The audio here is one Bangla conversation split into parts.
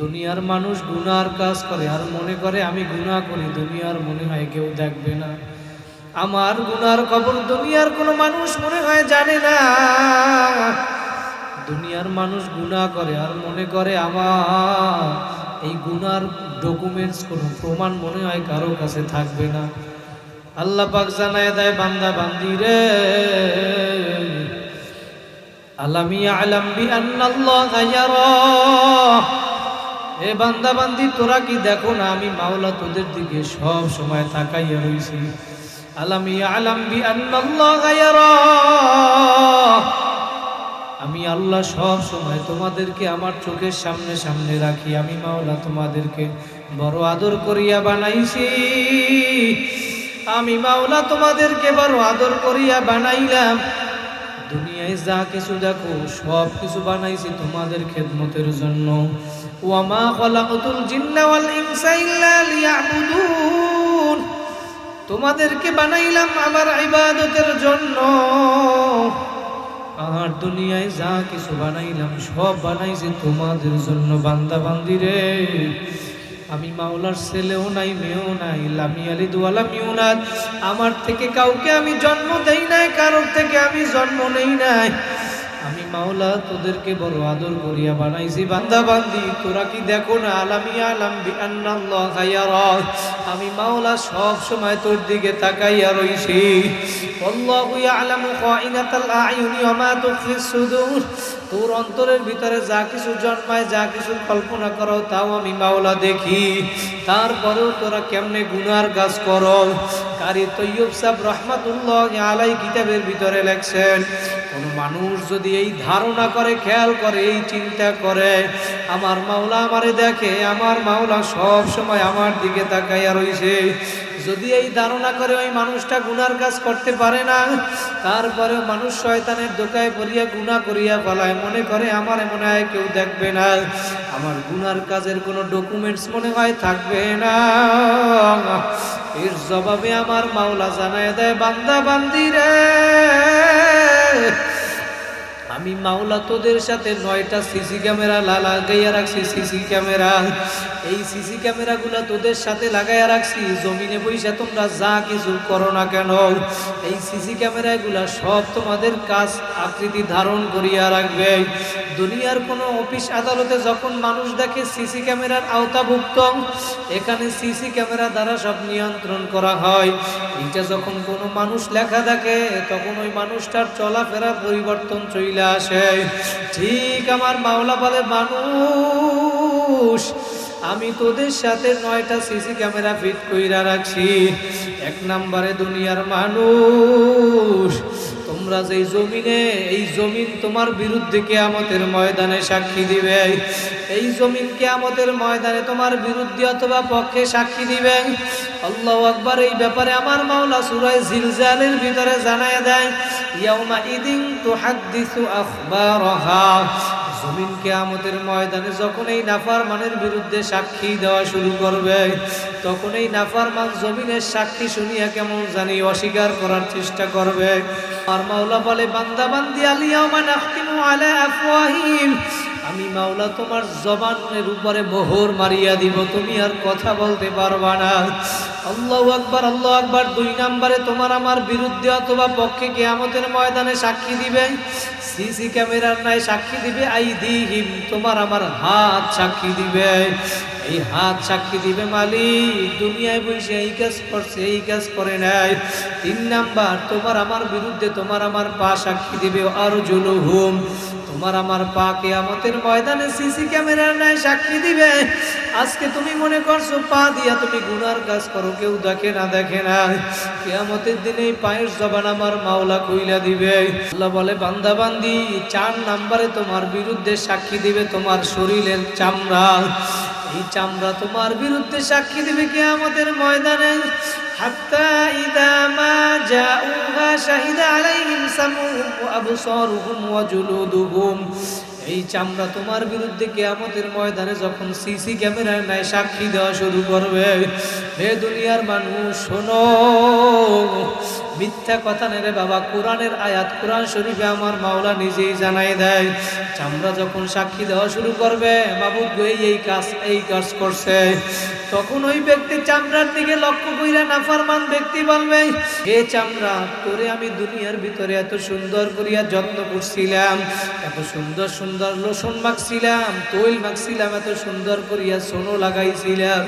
দুনিয়ার মানুষ গুনার কাজ করে আর মনে করে আমি গুনাহ করি, দুনিয়ার মনে হয় কেউ দেখবে না। আমার গুনার খবর দুনিয়ার কোনো মানুষ মনে হয় জানে না। দুনিয়ার মানুষ গুনাহ করে আর মনে করে আমার এই গুনার ডকুমেন্টস কোনো প্রমাণ মনে হয় কারও কাছে থাকবে না। আল্লাহ পাক জানায় দেয়, বান্দা বান্দি রে, আলামি আলাম বি আন্নাল্লাহ ইয়ারা। এ বান্দা বান্দি, তোরা কি দেখো না আমি মাওলা তোদের দিকে সব সময় তাকাইয়া রইছি? আলামি আলাম বি আমি আল্লাহ সব সময় তোমাদেরকে আমার চোখের সামনে সামনে রাখি, আমি মাওলা তোমাদেরকে বড় আদর করিয়া বানাইছি। আমি মাওলা তোমাদেরকে বড় আদর করিয়া বানাইলাম। যা কিছু দেখো, সব কিছু বানাইছি তোমাদের খেদমতের জন্য। ওয়ামা খলাকতুল জিন্না ওয়াল ইনসা ইল্লা লিয়াবুদুন। তোমাদেরকে বানাইলাম আমার ইবাদতের জন্য। আর দুনিয়ায় যা কিছু বানাইলাম, সব বানাইছি তোমাদের জন্য বান্দা বান্দিরে আমি মাওলার ছেলেও নাই, মেয়েও নাই, লামি আলি দুয়ালাম ইউনাদ আমার থেকে কাউকে আমি জন্ম দেই নাই, কারোর থেকে আমি জন্ম নেই নাই। আমি মাওলা, তোদেরকে বড় আদর করিয়া বানাইছি বান্দা বান্দি তোরা কি দেখো না, আলামি আলাম আমি মাওলা, সব সময় তোর দিকে তাকাইয়া রইছি। আল্লাহু ইয়ালামু খাইনাতাল আয়ুনি ওয়া মা তুখফিস সুদূর। তোর অন্তরের ভিতরে যা কিছু জন্মায়, যা কিছু কল্পনা করো, তাও আমি মাওলা দেখি। তারপরেও তোরা কেমনে গুনার কাজ করো? কারি তৈয়ব সাহেব রহমাতুল্লাহ আলাই কিতাবের ভিতরে লেখছেন, কোন মানুষ যদি এই ধারণা করে, খেয়াল করে, এই চিন্তা করে, আমার মাওলা আমারে দেখে, আমার মাওলা সব সময় আমার দিকে তাকাইয়া রইছে। যদি এই ধারণা করে ওই মানুষটা গুনার কাজ করতে পারে না, তারপরেও মানুষ শয়তানের দোকায় পড়িয়া গুণা করিয়া ফেলায়। মনে করে আমার মনে হয় কেউ দেখবে না। আমার গুনার কাজের কোনো ডকুমেন্টস মনে হয় থাকবে না। এর জবাবে আমার মাওলা জানায় দেয়, বান্দা বান্দিরে আমি মাওলা তোদের সাথে নয়টা সিসি ক্যামেরা লাগাইয়া রাখছি, সিসি ক্যামেরা। এই সিসি ক্যামেরাগুলো তোদের সাথে লাগাইয়া রাখছি, জমিনে বইসা তোমরা যা কিছু করো না কেন? এই সিসি ক্যামেরাগুলো সব তোমাদের কাজ আকৃতি ধারণ করিয়া রাখবে। দুনিয়ার কোনো অফিস আদালতে যখন মানুষ দেখে সিসি ক্যামেরার আওতাভুক্ত, এখানে সিসি ক্যামেরা দ্বারা সব নিয়ন্ত্রণ করা হয়। এটা যখন কোনো মানুষ লেখা দেখে, তখন ওই মানুষটার চলাফেরা পরিবর্তন চলে আসে। ঠিক আমার মাওলা বলে, মানুষ, আমি তোদের সাথে নয়টা সিসি ক্যামেরা ফিট কইরা রাখছি। এক নম্বরে দুনিয়ার মানুষ, তোমরা যেই জমিনে, এই জমিন তোমার বিরুদ্ধে কেয়ামতের ময়দানে সাক্ষী দিবে। এই জমিন কেয়ামতের ময়দানে তোমার বিরুদ্ধে অথবা পক্ষে সাক্ষী দিবে। আল্লাহ আকবার, এই ব্যাপারে আমার মাওলা সুরায় জিলজালের ভিতরে জানায় দেয়, ইয়াউমা ইদিন তুহাদ্দিসু আখবারহা। জমিন কেয়ামতের ময়দানে যখন এই নাফারমানের বিরুদ্ধে সাক্ষী দেওয়া শুরু করবে, তখন এই নাফারমান জমিনের সাক্ষী শুনিয়া কেমন জানি অস্বীকার করার চেষ্টা করবে। আর মাওলা বলে, বান্দা বান্দি আলিয়ামা নাখতিমু আলা আফওয়াহিম। আমি মাওলা তোমার জবানের উপরে মোহর মারিয়া দিব, তুমি আর কথা বলতে পারবা না। আল্লাহ আকবার আল্লাহ আকবার, দুই নাম্বারে তোমার আমার বিরুদ্ধে অথবা পক্ষে কেয়ামতের ময়দানে সাক্ষী দিবে। সিসি ক্যামেরার নাই সাক্ষী দিবে আই দিহিম তোমার আমার হাত সাক্ষী দিবে। এই হাত সাক্ষী দিবে মালিক, দুনিয়ায় বসে এই কাজ করছে, এই কাজ করে নেয় তিন নাম্বার, তোমার আমার বিরুদ্ধে তোমার আমার পা সাক্ষী দিবে আর হুম তোমার আমার পা কেয়ামতের ময়দানে সিসি ক্যামেরার নাই সাক্ষী দিবে। আজকে তুমি মনে করছ, পা দিয়া তুমি গুনার কাজ করো, কেউ দেখে না দেখে না। কেয়ামতের দিনে পায়ের জবান আমার মাওলা কইলা দিবে। আল্লাহ বলে, বান্দা বান্দি, চার নাম্বারে তোমার বিরুদ্ধে সাক্ষী দিবে তোমার শরীরের চামড়া। এই চামড়া তোমার বিরুদ্ধে সাক্ষী দিবে কেয়ামতের ময়দানে। হাত্তা إذا ما جاءوها شهد عليهم سمعهم وأبصارهم وجلودهم এই চামড়া তোমার বিরুদ্ধে কেয়ামতের ময়দানে যখন সিসি ক্যামেরায় নাই সাক্ষী দেওয়া শুরু করবে, হে দুনিয়ার মানুষ, শোনো। মিথ্যা কথা নেই রে বাবা, কোরআনের আয়াত, কোরআন শরীফে আমার মাওলা নিজেই জানাই দেয়। চামড়া যখন সাক্ষী দেওয়া শুরু করবে বাবুদ গো এই কাজ এই কাজ করছে। তখন ওই ব্যক্তি চামড়ার দিকে লক্ষ্য কইরা নাফারমান ব্যক্তি বলবে, হে চামড়া, তোরে আমি দুনিয়ার ভিতরে এত সুন্দর করিয়া যত্ন করছিলাম, এত সুন্দর সুন্দর লোশন মাখছিলাম, তৈল মাখছিলাম, এত সুন্দর করিয়া সোনো লাগাইছিলাম।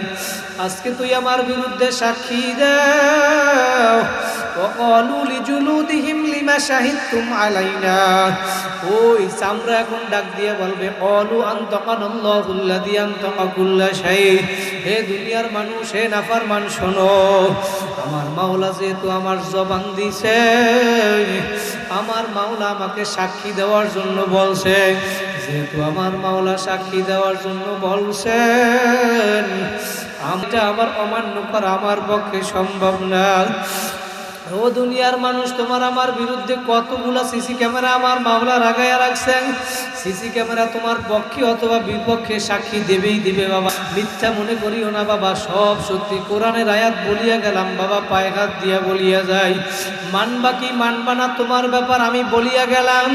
আজকে তুই আমার বিরুদ্ধে সাক্ষী দাও وقالوا لجلودهم لما شهدتم علينا ওই চামড়া এখন ডাক দিয়ে বলবে অলু আন্তকান আল্লাহুল্লাযী আনতাকা কুল্লা শাই হে দুনিয়ার মানুষ হে নাফার মান শোনো আমার মাওলা যেহেতু আমার জবান দিছে আমার মাওলা আমাকে সাক্ষী দেওয়ার জন্য বলছে যেহেতু আমার মাওলা সাক্ষী দেওয়ার জন্য বলছেন আমটা আমার অমান্য করা আমার পক্ষে সম্ভব না ও দুনিয়ার মানুষ তোমার আমার বিরুদ্ধে কতগুলা সিসি ক্যামেরা আমার মামলা রাগাইয়া রাখছেন? সিসি ক্যামেরা তোমার পক্ষে অথবা বিপক্ষে সাক্ষী দেবেই দিবে, বাবা। মিথ্যা মনে করিও না, বাবা। সব সত্যি। কোরআনের আয়াত বলিয়া গেলাম, বাবা পায়ে হাত দিয়া বলিয়া যাই। মানবা কি মানবা না তোমার ব্যাপার আমি বলিয়া গেলাম।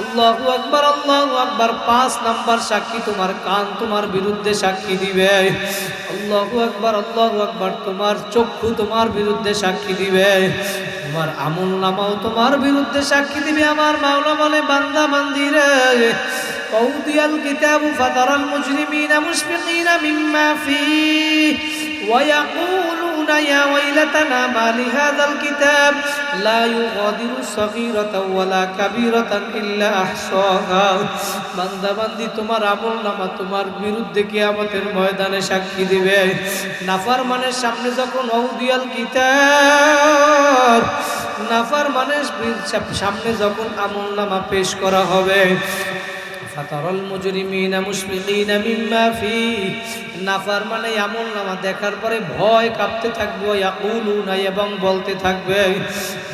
আল্লাহু আকবার আল্লাহু আকবার, পাঁচ নাম্বার সাক্ষী তোমার কান তোমার বিরুদ্ধে সাক্ষী দিবে। আল্লাহু আকবার আল্লাহু আকবার, তোমার চক্ষু তোমার বিরুদ্ধে সাক্ষী দিবে। তোমার আমল নামাও তোমার বিরুদ্ধে সাক্ষী দিবে, আমার মাওলা বলে বান্দা বান্দিরে قوضي الكتاب فترى المجرمين مشفقين مما فيه ويقولون يا ويلتنا ما لهذا الكتاب لا يغادر صغيرة ولا كبيرة إلا أحصاها বান্দা বান্দি তোমার আমল নামা তোমার বিরুদ্ধে কিয়ামতের ময়দানে সাক্ষী দিবে নাফার মানের সামনে যখন অউদিয়াল কিতাব নাফার মানের সামনে যখন আমল নামা পেশ করা হবে, ফাতারল মুজরিমিনা মুশফিকিনা মিম্মা ফি। নাফার মানে আমল নামা দেখার পরে ভয় কাঁপতে থাকবে ইয়াকুলুনা এবং বলতে থাকবে।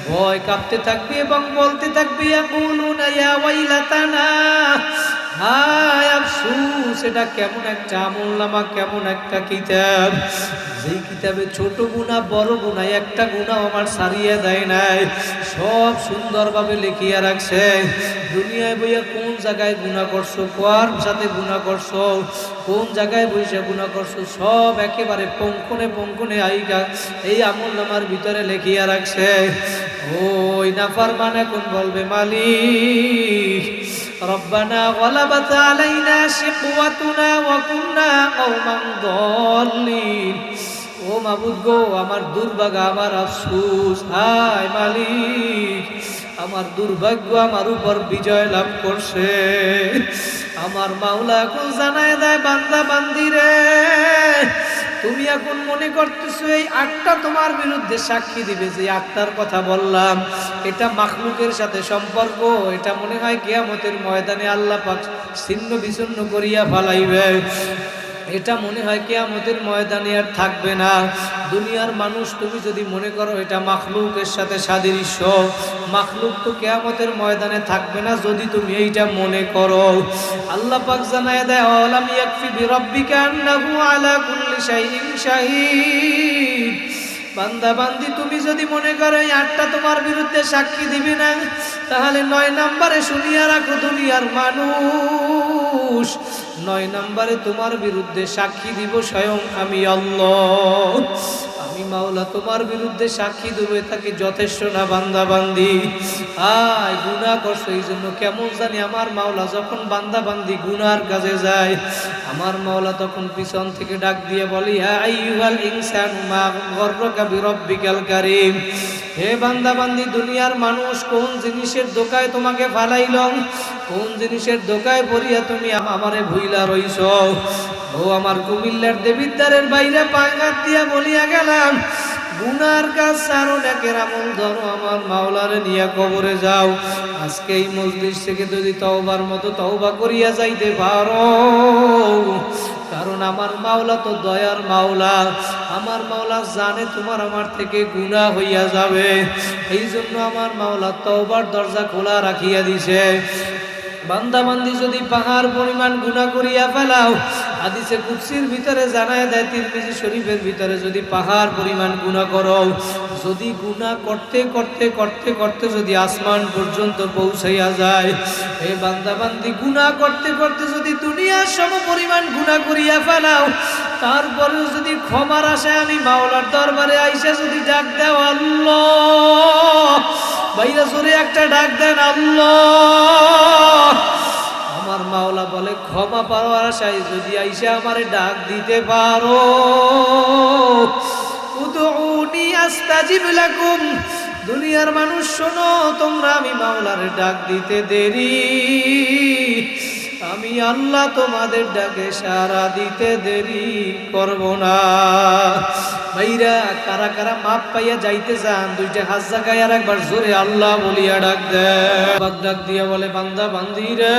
ভয় কাঁপতে থাকবে এবং বলতে থাকবে, ইয়াকুলুনা ইয়া ওয়াইলাতানা। হায় আফসুস, এটা কেমন একটা আমল নামা কেমন একটা কিতাব। যেই কিতাবে ছোট গুণা, বড় গুণা একটা গুণা আমার সারিয়ে দেয় নাই, সব সুন্দরভাবে লিখিয়া রাখছে। দুনিয়ায় বইয়া কোন জায়গায় গুণা করছ, কার সাথে গুণা করছ, কোন জায়গায় বসে গুণা করছ, সব একেবারে পঙ্কনে পঙ্কনে আইগা এই আমল নামার ভিতরে লেখিয়া রাখছে। ওই নাফার মানে কোন বলবে, মালিক ربنا غلبت علينا شقوتنا وكنا قوما ضالين ও মাবুদ গো আমার দুর্ভাগ্য আমার আফসোস হায় মালিক আমার দুর্ভাগ্য আমার উপর বিজয় লাভ করছে আমার মাওলা এখন জানায় দেয় বান্দা বান্দিরে তুমি এখন মনে করতেছো এই আটটা তোমার বিরুদ্ধে সাক্ষী দিবে, যে আটটার কথা বললাম। এটা মাখলুকের সাথে সম্পর্ক, এটা মনে হয় কেয়ামতের ময়দানে আল্লাহ ছিন্ন বিচ্ছিন্ন করিয়া ফালাইবে। এটা মনে হয় কেয়ামতের ময়দানে আর থাকবে না। দুনিয়ার মানুষ, তুমি যদি মনে করো এটা মাখলুকের সাথে সাদৃশ্য, মাখলুক তো কেয়ামতের ময়দানে থাকবে না যদি তুমি এইটা মনে করো। আল্লাহ পাক জানায় দেয় আলাম ইয়াকফি বিরাব্বিকা আন্নাহু আলা কুল্লি শাইইন শাহিদ। বান্দা, বান্দি, তুমি যদি মনে করো এই আটটা তোমার বিরুদ্ধে সাক্ষী দিবি না, তাহলে নয় নম্বরে শুনিয়া রাখো, দুনিয়ার মানুষ। নয় নম্বরে তোমার বিরুদ্ধে সাক্ষী দিব স্বয়ং আমি আল্লাহ। আমি মাওলা তোমার বিরুদ্ধে সাক্ষী দেবে তাকে যথেষ্ট না বান্দা বান্দি আয় গুণা করছ, এই জন্য কেমন জানি আমার মাওলা যখন বান্দা বান্দি গুনার কাজে যায়, আমার মাওলা তখন পিছন থেকে ডাক দিয়ে বলি আইয়ুহাল ইনসান মা গর্রকা বিরব্বিকাল কারীম। হে বান্দা বান্দি দুনিয়ার মানুষ, কোন জিনিসের দোকায় তোমাকে ফালাইলম? কোন জিনিসের দোকায় পড়িয়া তুমি আমারে ভুইলা রইছ? ও আমার কুমিল্লার দেবিদ্দারের বাইরে পাঙ্গাত দিয়া বলিয়া গুনার কাজ সারো একের আমল ধরো, আমার মাওলারে নিয়ে কবরে যাও। আজকে এই মজলিস থেকে যদি তওবার মতো তওবা করিয়া যাইতে পারো। কারণ আমার মাওলা তো দয়ার মাওলা। আমার মাওলা জানে তোমার আমার থেকে গুনাহ হইয়া যাবে। এই জন্য আমার মাওলা তওবার দরজা খোলা রাখিয়া দিছে। বান্দা বান্দি যদি পাহাড় পরিমাণ গুণা করিয়া ফেলাও হাদিসে কুৎসির ভিতরে জানায় দেয়, তিরমিজি শরীফের ভিতরে যদি পাহাড় পরিমাণ গুণা করো, যদি গুণা করতে করতে করতে করতে যদি আসমান পর্যন্ত পৌঁছাইয়া যায় এই বান্দা বান্দি গুণা করতে করতে যদি দুনিয়ার সম পরিমাণ গুণা করিয়া ফেলাও, তারপরেও যদি ক্ষমার আশায় আমি মাওলার দরবারে আইসা যদি ডাক দেও, আল্লাহ ভাইরা জোরে একটা ডাক দেন, আল্লাহ আমার মাওলা বলে, ক্ষমা পাওয়ার আশায় যদি আইসা আমারে ডাক দিতে পারো। দুনিয়ার মানুষ শোনো, তোমরা আমি মাওলারে ডাক দিতে দেরি। আমি আল্লাহ তোমাদের ডাকে সারা দিতে দেরি করব না। ভাইরা, কারা কারা মাপ পাইয়া যাইতে চান দুইটা হাত আর একবার জোরে আল্লাহ বলিয়া ডাক দেয় ডাক দিয়া বলে, বান্দা বান্দিরে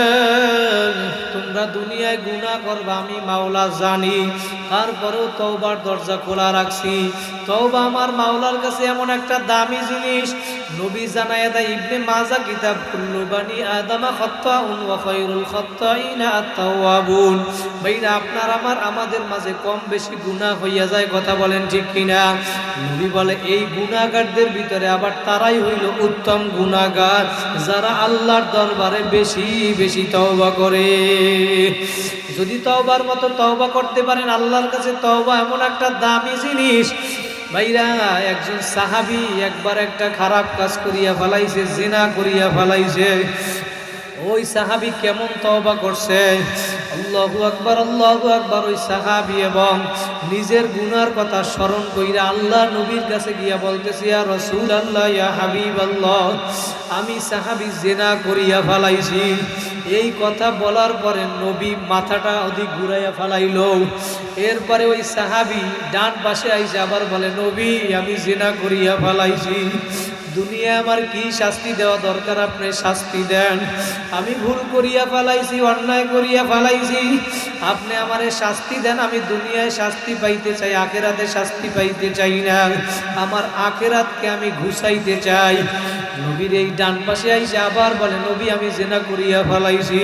তোমরা দুনিয়ায় গুনাহ করবা, আমি মাওলা জানি। তারপরেও তওবার দরজা খোলা রাখছি। তওবা আমার মাওলার কাছে এমন একটা দামি জিনিস। নবী জানায় দেয়, ইবনে মাজা কিতাব, কুল্লু বানি আদামা খাত্তাউন ওয়া খায়রুল খাত্তাইনা আত-তাওয়াবুন। ভাইরা, আপনার আমার, আমাদের মাঝে কম বেশি গুনাহ হইয়া যায়, কথা বলেন ঠিক কিনা? নবী বলে, এই গুনাহগারদের ভিতরে আবার তারাই হইল উত্তম গুনাহগার, যারা আল্লাহর দরবারে বেশি বেশি তওবা করে। যদি তওবার মতো তওবা করতে পারেন, আল্লাহর কাছে তওবা এমন একটা দামি জিনিস। ভাইরা, একজন সাহাবি একবার একটা খারাপ কাজ করিয়া ফেলাইছে, জেনা করিয়া ফেলাইছে। ওই সাহাবি কেমন তওবা করছে? আল্লাহু আকবার আল্লাহু আকবার, ওই সাহাবি এবং নিজের গুনার কথা স্মরণ কইরা আল্লাহ নবীর কাছে গিয়া বলতেছি, ইয়া রাসূল আল্লাহ ইয়া হাবিব আল্লাহ আমি সাহাবি জেনা করিয়া ফেলাইছি। এই কথা বলার পরে নবী মাথাটা অধিক ঘুরাইয়া ফেলাইল। এরপরে ওই সাহাবি ডান পাশে আইসে আবার বলে, নবী, আমি জেনা করিয়া ফেলাইছি। দুনিয়া আমার কি শাস্তি দেওয়া দরকার? আপনি শাস্তি দেন। আমি ভুল করিয়া ফেলাইছি, অন্যায় করিয়া ফেলাইছি। আপনি আমারে শাস্তি দেন, আমি দুনিয়ায় শাস্তি পাইতে চাই, আখেরাতে শাস্তি পাইতে চাই না। আমার আখেরাতকে আমি ঘুষাইতে চাই। নবীর এই ডান পাশে আইসে আবার বলে, নবী, আমি জেনা করিয়া ফেলাইছি।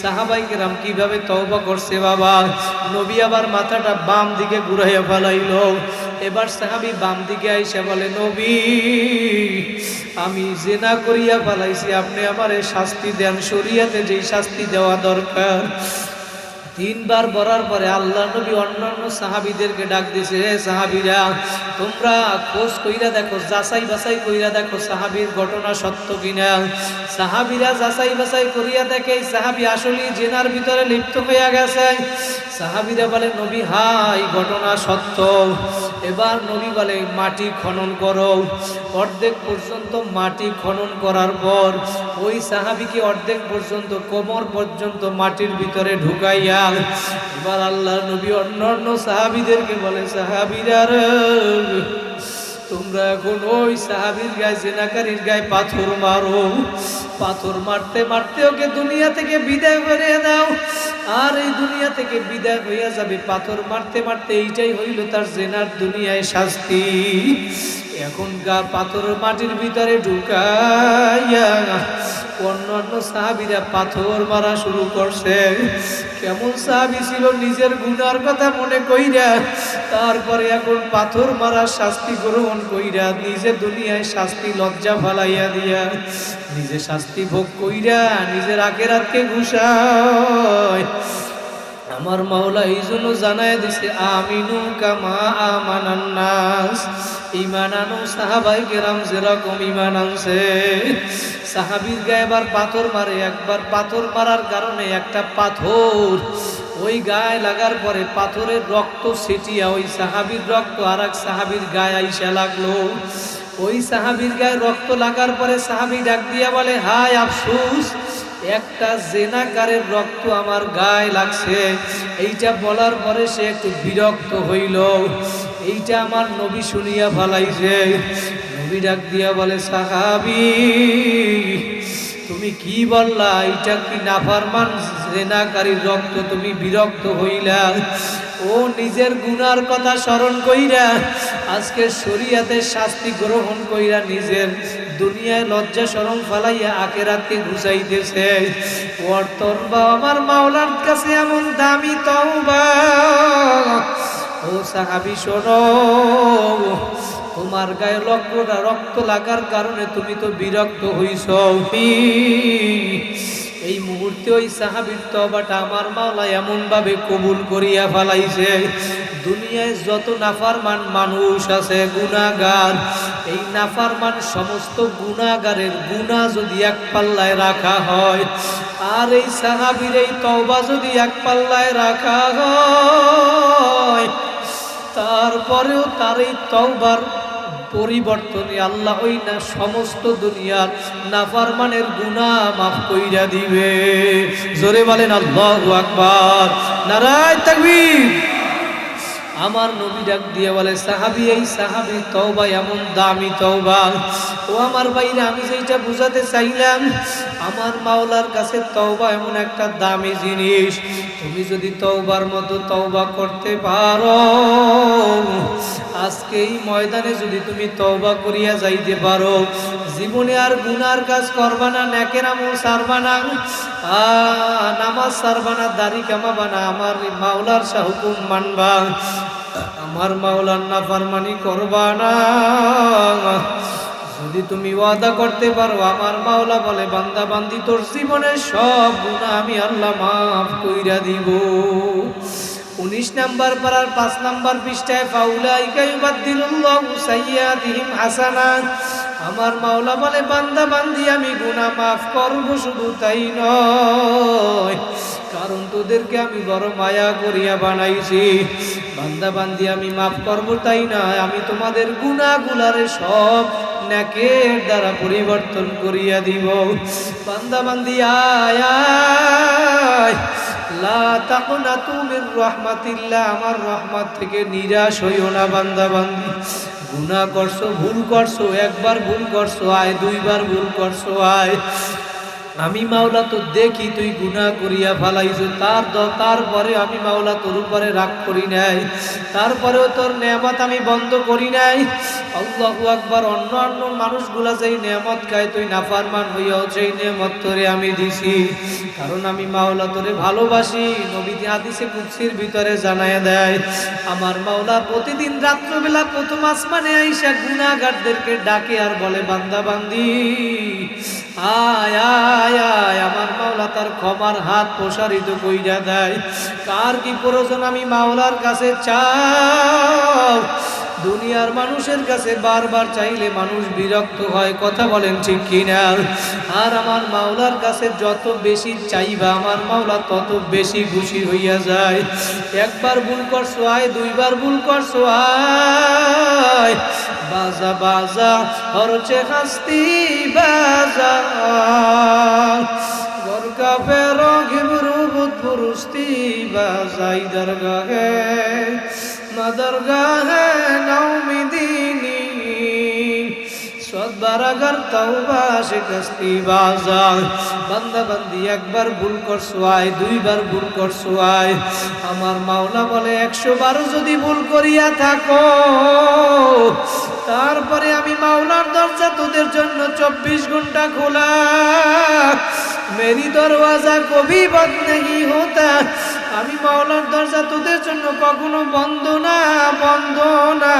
সাহাবাই কেরাম কীভাবে তওবা করছে বাবা? নবী আবার মাথাটা বাম দিকে ঘুরাইয়া ফেলাইল। এবার সাহাবি বাম দিকে আইসা বলে, নবী, আমি যে না করিয়া পালাইছি আপনি আমারে শাস্তি দেন, শরিয়াতে যেই শাস্তি দেওয়া দরকার। তিনবার বলার পরে আল্লাহ নবী অন্যান্য সাহাবিদেরকে ডাক দিছে হে সাহাবিরা, তোমরা খোঁজ কইরা দেখো, যাচাই বাছাই কইরা দেখো সাহাবির ঘটনা সত্য কিনা। সাহাবিরা যাচাই বাছাই করিয়া দেখে সাহাবি আসলেই জেনার ভিতরে লিপ্ত হইয়া গেছে। সাহাবিরা বলে, নবী হাই ঘটনা সত্য। এবার নবী বলে, মাটি খনন করো। অর্ধেক পর্যন্ত মাটি খনন করার পর ওই সাহাবিকে অর্ধেক পর্যন্ত, কোমর পর্যন্ত মাটির ভিতরে ঢুকাইয়া এবার আল্লাহ নবী অন্য অন্য সাহাবিদেরকে বলে সাহাবিরা রে, তোমরা এখন ওই সাহাবির গায়ে জেনাকারীর গায়ে পাথর মারো। পাথর মারতে মারতে ওকে দুনিয়া থেকে বিদায় করে দাও। আর এই দুনিয়া থেকে বিদায় হইয়া যাবে। পাথর মারতে মারতে এইটাই হইল তার জেনার দুনিয়ায় শাস্তি। এখন গা পাথর মাটির ভিতরে ঢুকাইয়া অন্যান্য সাহাবিরা পাথর মারা শুরু করছে। কেমন সাহাবি ছিল, নিজের গুনার কথা মনে কইরা, তারপরে এখন পাথর মারা শাস্তি গ্রহণ কইরা, নিজে দুনিয়ায় শাস্তি লজ্জা ফালাইয়া দিয়া, নিজে শাস্তি ভোগ কইরা, নিজের আখেরাতকে ঘুষায় আমার মাওলা এই জন্য জানায় দিছে, আমিনু কামা আমানান নাস। ইমান আনো সাহাবাই কেরাম যেরকম ইমান আনছে। সাহাবির গায়ে এবার পাথর মারে, একবার পাথর মারার কারণে একটা পাথর ওই গায়ে লাগার পরে পাথরের রক্ত ছিটিয়া ওই সাহাবির রক্ত আর এক সাহাবির গায়ে আইসা লাগল। ওই সাহাবির গায়ে রক্ত লাগার পরে সাহাবি ডাক দিয়া বলে, হায় আফসুস একটা জেনাকারের রক্ত আমার গায়ে লাগছে। এইটা বলার পরে সে একটু বিরক্ত হইল। এইটা আমার নবী শুনিয়া ফালাইছে নবী ডাক দিয়া বলে, সাহাবি, তুমি কি বললা? এইটা কি নাফারমান জেনাকারীর রক্ত? তুমি বিরক্ত হইলা? ও নিজের গুনার কথা স্মরণ কইরা, আজকে শরিয়াতে শাস্তি গ্রহণ কইরা নিজের দুনিয়ায় লজ্জা শরম ফালাইয়া আখেরাতকে ঘুষাইতেছে। ওর তোর বাবা আমার মাওলার কাছে এমন দামি তওবা। ও সাহাবি, শোনো, তোমার গায়ে রক্তটা রক্ত লাগার কারণে তুমি তো বিরক্ত হইছ এই মুহূর্তে ওই সাহাবির তবাটা আমার মাওলা এমন ভাবে কবুল করিয়া ফেলাইছে। দুনিয়ায় যত নাফারমান মানুষ আছে গুনাগার এই নাফারমান সমস্ত গুনাগারের গুণা যদি এক পাল্লায় রাখা হয়, আর এই সাহাবির এই তওবা যদি এক পাল্লায় রাখা হয়, তারপরেও তার এই তওবার পরিবর্তনে আল্লাহ ওই না সমস্ত দুনিয়ার নাফারমানের গুনাহ মাফ কইরা দিবে। জোরে বলেন, আল্লাহু আকবার। নারায় তাকবীর। আমার নবী ডাক দিয়ে বলে, সাহাবি, এই সাহাবি তওবা এমন দামি তওবা। ও আমার ভাইরা, আমি যেটা বুঝাতে চাইলাম, আমার মাওলার কাছে তওবা এমন একটা দামি জিনিস। তুমি যদি তওবার মতো তওবা করতে পারো আজকে এই ময়দানে যদি তুমি তওবা করিয়া যাইতে পারো, জীবনে আর গুনার কাজ করবা না, নেকের আমল সারবা না নামাজ সারবা না, দাড়ি কামাবা না, আমার মাওলার শাহুকুম মানবা, আমার মাওলার না ফারমানি করবা না। যদি তুমি ওয়াদা করতে পারো, আমার মাওলা বলে, বান্দা বান্দি, তোর জীবনের সব গুণা আমি আল্লাহ মাফ কইরা দিব। উনিশ নাম্বার পাড়ার পাঁচ নাম্বার পৃষ্ঠায় আমার মাওলা বলে, বান্দা বান্দি, আমি গুনাহ মাফ করব, শুধু তাই নয়। কারণ তোদেরকে আমি বড় মায়া করিয়া বানাইছি। বান্দা বান্দি, আমি মাফ করব, তাই না আমি তোমাদের গুনাহগুলারে সব নাকের দ্বারা পরিবর্তন করিয়া দিব। বান্দা বান্দি আয় আয়। আমার রহমত থেকে নিরাশ হইও না বান্দা বান্দি গুণা করছ, ভুল করছ, একবার ভুল করছ, আয়, দুইবার ভুল করছ, আয়। আমি মাওলা তো দেখি তুই গুনাহ করিয়া ফালাইছ। তার তারপরে আমি মাওলা তোর উপরে রাগ করি নাই। তারপরেও তোর নেয়ামত আমি বন্ধ করি নাই। আল্লাহু আকবার, অন্য অন্য মানুষগুলা যেই নেয়ামত খায়, তুই নাফারমান হইয়াও সেই নেয়ামত তোরে আমি দিছি। কারণ আমি মাওলা তোরে ভালোবাসি নবী হাদিসে কুৎসির ভিতরে জানায় দেয়, আমার মাওলা প্রতিদিন রাত্রবেলা প্রথম আসমানে আইসা গুনাহগারদেরকে ডাকে আর বলে, বান্দা বান্দি আয় আয় আয়, আমার মাওলা তার ক্ষমার হাত প্রসারিত কইরা দেয়। কার কি প্রয়োজন আমি মাওলার কাছে চাও? দুনিয়ার মানুষের কাছে বারবার চাইলে মানুষ বিরক্ত হয়, কথা বলেন ঠিক কিনা? আর আমার মাওলার কাছে যত বেশি চাইবা, আমার মাওলা তত বেশি খুশি হইয়া যায়। একবার ভুল করছ, আয়, দুইবার ভুল করছ, আয়। বাজা বাজা, হরচে হাস্তি, বাজা। গরকা ফেরো, ঘিবরু বুধ বাজাই দরগাহে মদরগাহে নৌমিদিনী সদবারাগার তওবা শিকস্তি বাজা বান্দা বান্দি একবার ভুল করছ দুইবার ভুল আয় আমার মাওলা বলে, একশো বার যদি ভুল করিয়া থাকো, তারপরে আমি মাওলার দরজা তোদের জন্য চব্বিশ ঘণ্টা খোলা। মেরি দরওয়াজা কবি বদ হতা। আমি মাওলার দরজা তোদের জন্য কখনো বন্ধ না বন্ধ না।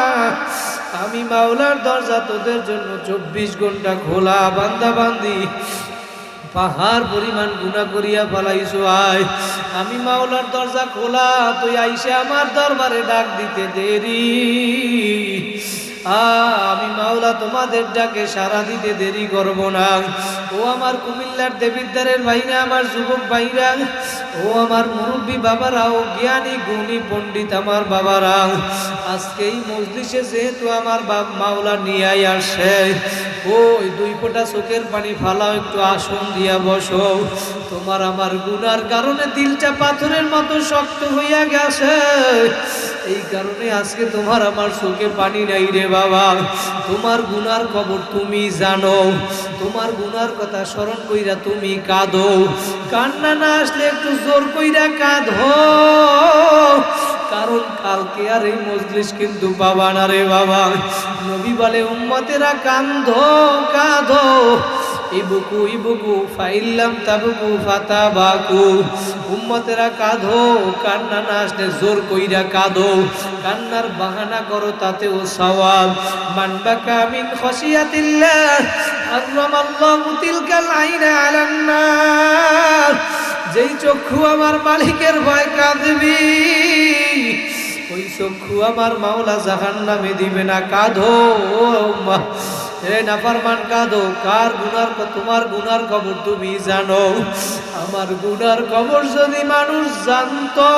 আমি মাওলার দরজা তোদের জন্য চব্বিশ ঘণ্টা খোলা বান্দা বান্দি পাহাড় পরিমাণ গুণা করিয়া ফলাইছো, আয়। আমি মাওলার দরজা খোলা, তুই আইসে আমার দরবারে ডাক দিতে দেরি। আমি মাওলা তোমাদের ডাকে সারা দিতে দেরি করব না। ও আমার কুমিল্লার দেবিদ্দারের ভাইরা, আমার যুবক ভাইরা, ও আমার মুরব্বী বাবারা, ও জ্ঞানী, গুণী পণ্ডিত আমার বাবারা। আজকে এই মজলিসে যেহেতু আমার বাপ মাওলা নিয়ে আসে, ওই দুই ফোঁটা চোখের পানি ফালাও, একটু আসন দিয়া বসো। তোমার আমার গুনার কারণে দিলটা পাথরের মতো শক্ত হইয়া গেছে। এই কারণে আজকে তোমার আমার চোখে পানি নাই রে বাবা। তোমার গুনার খবর তুমি জানো। তোমার গুনার কথা স্মরণ কইরা তুমি কাঁদো। কান্না না আসলে একটু জোর কইরা কাঁদো। কারণ কালকে আর এই মজলিস কিন্তু পাবা না রে বাবা। নবী বলে, উম্মতেরা কান্ধো কাঁধো ইবুকু ইবুকু, ফাইল্লাম তাবুকু ফাতা বাকু উম্মতেরা কাঁধো কান্না না আসলে জোর কইরা কাঁধো কান্নার বাহানা করো, তাতেও সওয়াব। মানবা কামিন খসিয়াতিল্লাহ আল্লামাল্লাহু তিলকাল আইনা আলান নার যেই চক্ষু আমার মালিকের ভয় কাঁদবি, ওই চক্ষু আমার মাওলা জাহান নামে দিবে না কাঁধো রে নাফারমান কাঁদো, কার গুনার তোমার গুনার খবর তুমি জানো? আমার গুনার খবর যদি মানুষ জানতো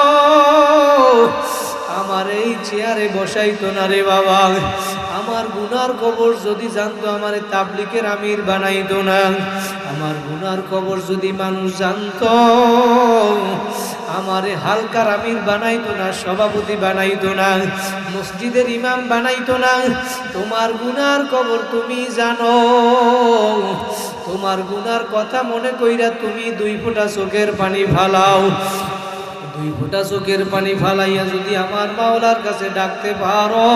আমার এই চেয়ারে বসাইতো না রে বাবা। আমার গুনার খবর যদি জানতো, আমার তাবলিকের আমির বানাইতো না। আমার গুনার খবর যদি মানুষ জানতো, আমারে হালকার আমির বানাইতো না, সভাপতি বানাইতো না, মসজিদের ইমাম বানাইতো না। তোমার গুনার খবর তুমি জানো, তোমার গুনার কথা মনে কইরা তুমি দুই ফোঁটা চোখের পানি ফালাও। দুই ফোঁটা চোখের পানি ফালাইয়া যদি আমার মাওলার কাছে ডাকতে পারো।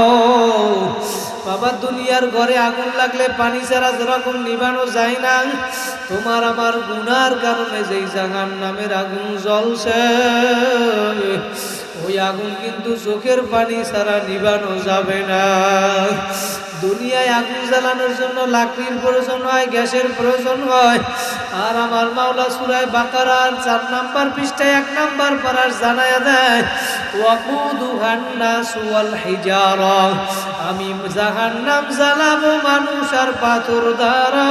বাবা, দুনিয়ার ঘরে আগুন লাগলে পানি ছাড়া যেরকম নিবানো যায় না তোমার আমার গুনার কারণে যেই জাগান নামের আগুন জ্বলছে, ওই আগুন কিন্তু চোখের পানি ছাড়া নিবানো যাবে না। দুনিয়ায় আগুন জ্বালানোর জন্য, লাকড়ির প্রয়োজন হয়, গ্যাসের প্রয়োজন হয়। আর আমার মাওলা সুরায় বাকারার চার নাম্বার পৃষ্ঠায় এক নাম্বার পাড়ার জানায় দেয় আমি জাহান্নাম জ্বালাবো মানুষ আর পাথর দ্বারা।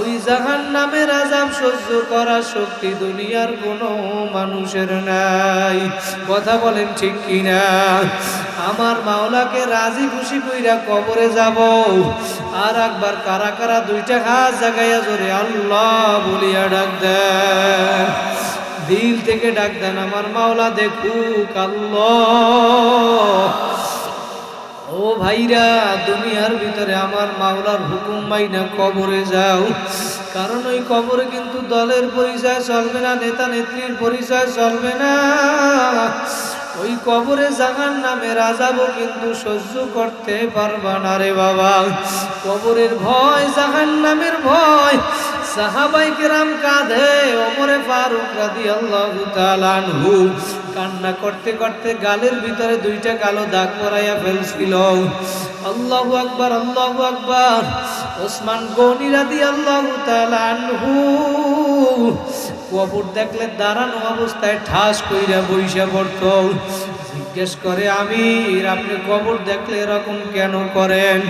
ওই জাহান নামের আজাব সহ্য করার শক্তি দুনিয়ার কোনো মানুষের নাই। কথা বলেন ঠিক কিনা? আমার মাওলাকে রাজি খুশি কইরা কবরে যাব। আর একবার কারা কারা দুইটা হাত জাগাইয়া জোরে আল্লাহ বলিয়া ডাক দেন। দিল থেকে ডাক দেন, আমার মাওলা দেখুক আল্লাহ। ও ভাইরা, দুনিয়ার ভিতরে আমার মাওলার হুকুম মাইনা কবরে যাও। কারণ ওই কবরে কিন্তু দলের পরিচয় চলবে না, নেতা নেত্রীর পরিচয় চলবে না। ওই কবরে জাগান নামে রাজাবো কিন্তু সহ্য করতে পারবা না রে বাবা। কবরের ভয় জাহান নামের ভয় সাহাবাই কেরাম কাঁধে ওমরে ফারুক রাদি আল্লাহ কান্না করতে করতে গালের ভিতরে দুইটা কালো দাগ পরাইয়া ফেলছিল। আল্লাহু আকবার আল্লাহু আকবার। ওসমান গনি রাদি আল্লাহ তালানহু কবর দেখলে দাঁড়ানো অবস্থায় ঠাস কইরা বইসা পড়ত। জিজ্ঞেস করে, আমির, আপনি কবর দেখলে এরকম কেন করেন?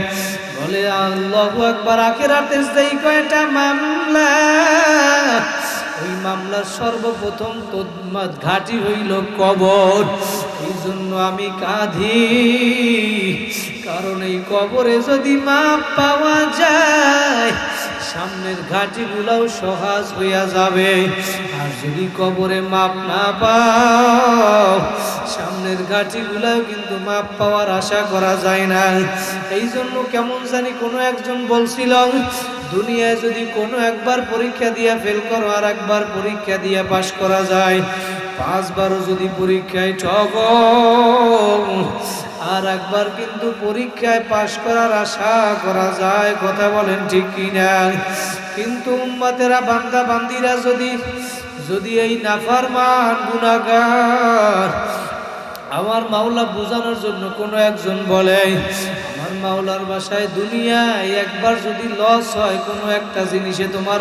বলে, আল্লাহ একবার আখেরাতে যেই কয়টা মামলা ওই মামলার সর্বপ্রথম তদমাত ঘাটি হইল কবর। এই জন্য আমি কাঁধি কারণ এই কবরে যদি মাপ পাওয়া যায় সামনের ঘাটিগুলাও সহজ হইয়া যাবে। আর যদি কবরে মাপ না পাও, সামনের ঘাটিগুলাও কিন্তু মাপ পাওয়ার আশা করা যায় না। এই জন্য কেমন জানি কোনো একজন বলছিল, দুনিয়ায় যদি কোনো একবার পরীক্ষা দিয়া ফেল করো, আর একবার পরীক্ষা দিয়া পাশ করা যায়। পাঁচবারও যদি পরীক্ষায় ঠক আর একবার কিন্তু পরীক্ষায় পাশ করার আশা করা যায়, কথা বলেন ঠিক কিনা? কিন্তু উম্মাতেরা বান্দা বান্দিরা যদি যদি এই নাফারমান গুনাগার আমার মাওলা বোঝানোর জন্য কোনো একজন বলে মাওলার বাসায় দুনিয়ায় একবার যদি লস হয়, কোনো একটা জিনিসে তোমার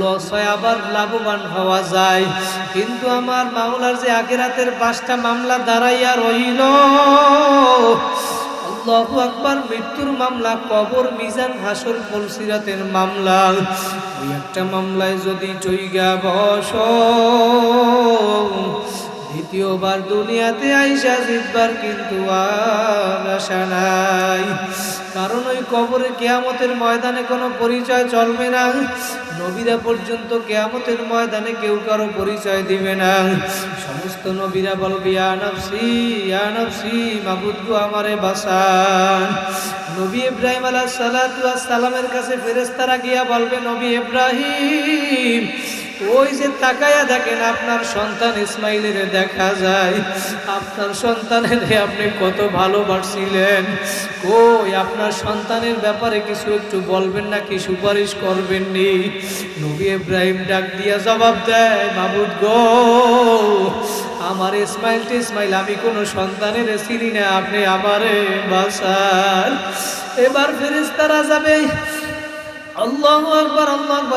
লস হয়, আবার লাভবান হওয়া যায়। কিন্তু আমার মাওলার যে আগেরাতের পাঁচটা মামলা দাঁড়াইয়া রইল, আল্লাহু মৃত্যুর মামলা, কবর, মিজান, হাসর পলসিরাতের মামলা। ওই একটা মামলায় যদি চইগা বস দ্বিতীয়বার দুনিয়াতে আইসা জিতবার কিন্তু আর আশা নাই। কারণ ওই কবরে কেয়ামতের ময়দানে কোনো পরিচয় চলবে না। নবীরা পর্যন্ত কেয়ামতের ময়দানে কেউ কারও পরিচয় দিবে না। সমস্ত নবীরা বলবে ইয়ানফসি ইয়ানফসি মাবুদ গো আমারে বাসান নবী ইব্রাহিম আলাহ সালামের কাছে ফেরেস্তারা গিয়া বলবে, নবী ইব্রাহিম ওই যে তাকায়া দেখেন আপনার সন্তান ইসমাইলের দেখা যায়। আপনার সন্তানের আপনি কত ভালোবাসছিলেন। কই, আপনার সন্তানের ব্যাপারে কিছু একটু বলবেন না কি সুপারিশ করবেন নি। নবী ইব্রাহিম ডাক দিয়া জবাব দেয়, মাবুদ গো, আমার ইসমাইল ইসমাইল, আমি কোনো সন্তানের চিনি না, আপনি আমারে বাসার এবার ফেরেশতারা যাবে আল্লাহু আকবার আল্লাহু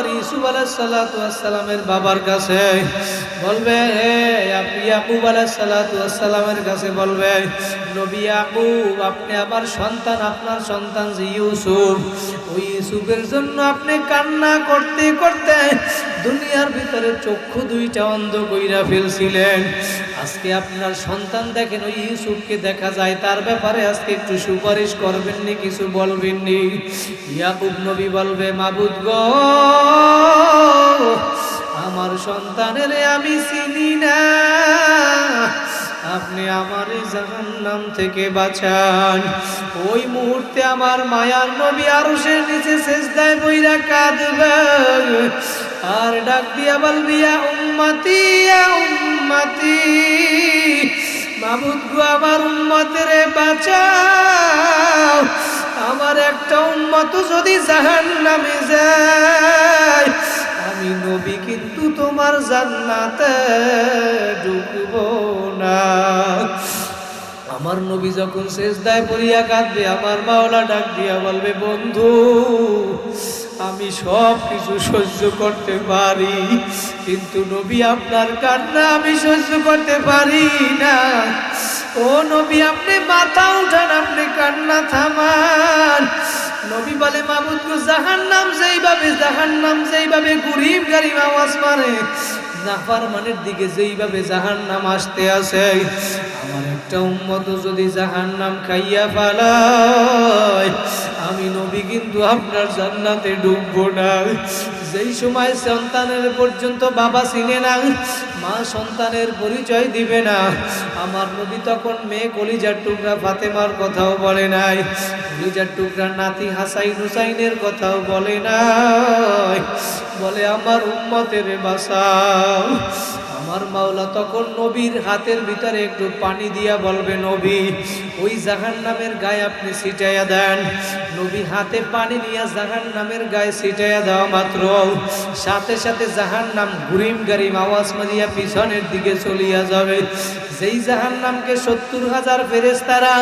আকবার বাবার কাছে বলবে ইয়াকুব কাছে বলবে, নবী আপনি সন্তান, আপনার সন্তান যে ইউসুফ, ওই ইউসুফের জন্য আপনি কান্না করতে করতে দুনিয়ার ভিতরে চক্ষু দুইটা অন্ধ কইরা ফেলছিলেন। আজকে আপনার সন্তান দেখেন, ওই ইউসুফকে দেখা যায়, তার ব্যাপারে আজকে একটু সুপারিশ করবেননি, কিছু বলবেননি। ইয়াকুব নবী বলবে মাবুদ গো। আমার সন্তানের আমি চিনি না। আপনি আমার জাহান্নাম থেকে বাঁচান। ওই মুহূর্তে আমার মায়ার নবী আরশের নিচে শেষদায় বইরা কাঁদবে। আর ডাক দিয়া বলবিয়া উম্মতি উম্মতি, মাবুদ গো, আমার উম্মতের বাঁচাও। আমার একটা উম্মত যদি জাহান নামে যায়, আমি নবী কিন্তু তোমার জান্নাতে ঢুকব না। আমার নবী যখন শেষ দায় পড়িয়া কাঁদবে, আমার মাওলা ডাক দিয়া বলবে, বন্ধু, আমি সব কিছু সহ্য করতে পারি, কিন্তু নবী আপনার কান্না আমি সহ্য করতে পারি না। ও নবী, আপনি মাথা উঠান, আপনি কান্না থামান। নবী বলে মাবুদ গো জাহান্নাম যেইভাবে জাহান্নাম যেইভাবে গরিব গারিব আওয়াজ মারে নাফারমানের দিকে যেইভাবে জাহান্নাম আসতে আসে, আমার একটা উম্মত যদি জাহান্নাম খাইয়া ফালায়, আমি নবী কিন্তু আপনার জান্নাতে ডুববো না। যেই সময় সন্তানের পর্যন্ত বাবা চিনে না, মা সন্তানের পরিচয় দিবে না। আমার নবী তখন মেয়ে কলিজার টুকরা ফাতেমার কথাও বলে নাই, কলিজার টুকরা নাতি হাসাইন হুসাইনের কথাও বলে নাই। বলে, আমার উম্মতের বাসাও আমার মাওলা তখন নবীর হাতের ভিতরে একটু পানি দিয়া বলবে, নবী, ওই জাহান নামের গায়ে আপনি ছিটাইয়া দেন। নবী হাতে পানি নিয়ে জাহান নামের গায়ে ছিটাইয়া দেওয়া মাত্র। সাথে সাথে জাহান নাম গুরিম গারিম আওয়াজ মারিয়া পিছনের দিকে চলিয়া যাবে। যেই জাহান নামকে সত্তর হাজার ফেরেস্তারা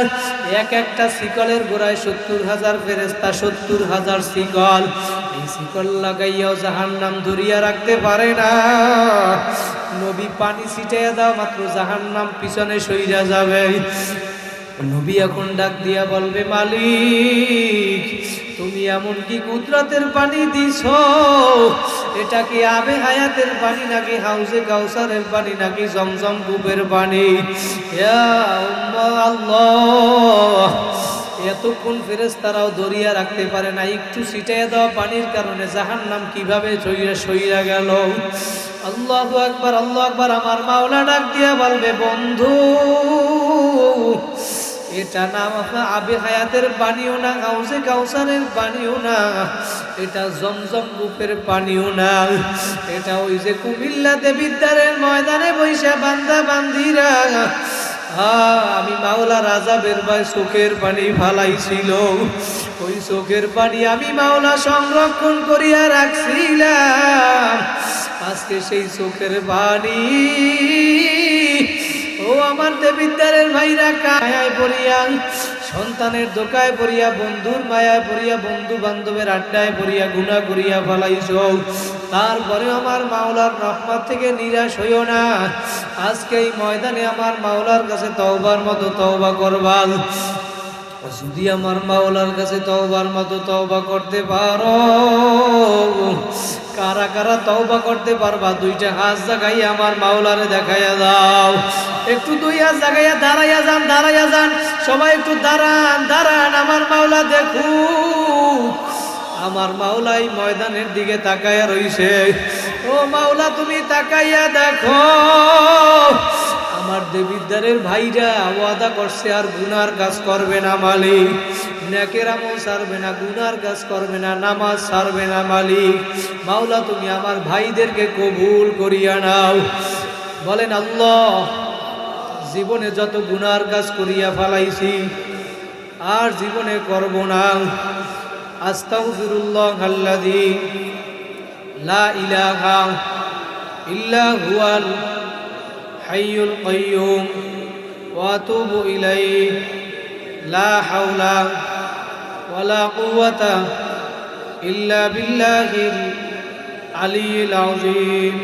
এক একটা শিকলের গোড়ায় সত্তর হাজার ফেরেস্তা সত্তর হাজার শিকল। এই শিকল লাগাইয়াও জাহান নাম ধরিয়া রাখতে পারে না। নবী পানি ছিটাইয়া দাও, মাত্র জাহান নাম পিছনে সইরা যাবে। নবী এখন ডাক দিয়া বলবে, মালিক, তুমি এমন কি কুদরতের পানি দিছ? এটা কি আবে হায়াতের পানি নাকি হাউজে কাউসারের পানি নাকি জমজম কূপের পানি? আল্লাহ এতক্ষণ ফেরেস তারাও দরিয়া রাখতে পারে না, একটু ছিটাইয়া দেওয়া পানির কারণে জাহান নাম কীভাবে সইরা সইয়া গেল। আল্লাহ একবার আল্লাহ একবার আমার মাওলা ডাক দিয়া বলবে, বন্ধু, এটা নাম আপনার আবে হায়াতের পানিও না, গাউসে কাউসারের পানিও না, এটা জমজম রূপের পানিও না, এটা ওই যে কুমিল্লা দেবিদ্দারের ময়দানে বৈশা বান্দা বান্দিরা হ্যাঁ আমি মাওলা রাজাবের ভাই চোখের পানি ফালাইছিল। ওই চোখের পানি আমি মাওলা সংরক্ষণ করিয়া রাখছিলাম। আজকে সেই চোখের পানি, ও আমার দেবিদ্যারের ভাইরা কায়ায় পড়িয়া সন্তানের দোকায় পড়িয়া, বন্ধুর মায়ায় পড়িয়া বন্ধু বান্ধবের আড্ডায় পড়িয়া, গুণা করিয়া ফলাইছ। তারপরে আমার মাওলার রহমত থেকে নিরাশ হইও না। আজকে এই ময়দানে আমার মাওলার কাছে তওবার মতো তওবা করবাল। যদি আমার মাওলার কাছে তওবার মতো তওবা করতে পারো, কারা কারা তওবা করতে পারবা, দুইটা হাত জাগাই আমার মাওলারে দেখাইয়া দাও। একটু দুই হাত জাগাইয়া, দাঁড়াইয়া যান দাঁড়াইয়া যান। সবাই একটু দাঁড়ান দাঁড়ান, আমার মাওলা দেখু আমার মাওলাই ময়দানের দিকে তাকাইয়া রইছে। ও মাওলা, তুমি তাকাইয়া দেখো। আমার দেবিদ্দারের ভাইরা ওয়াদা করছে, আর গুনার কাজ করবে না মালিক। নেকের আমল সারবে না, গুনার কাজ করবে না, নামাজ সারবে না মালিক। মাওলা, তুমি আমার ভাইদেরকে কবুল করিয়া নাও। বলেন আল্লাহ জীবনে যত গুনার কাজ করিয়া ফালাইছি, আর জীবনে করব না। আস্তাগফিরুল্লাহ আল্লাযী লা ইলাহা ইল্লা হুয়াল হাইয়ুল কাইয়্যুম ওয়া আতুবু ইলাইহি, লা হাওলা ওয়ালা কুওয়াতা ইল্লা বিল্লাহিল আলিয়্যিল আযীম।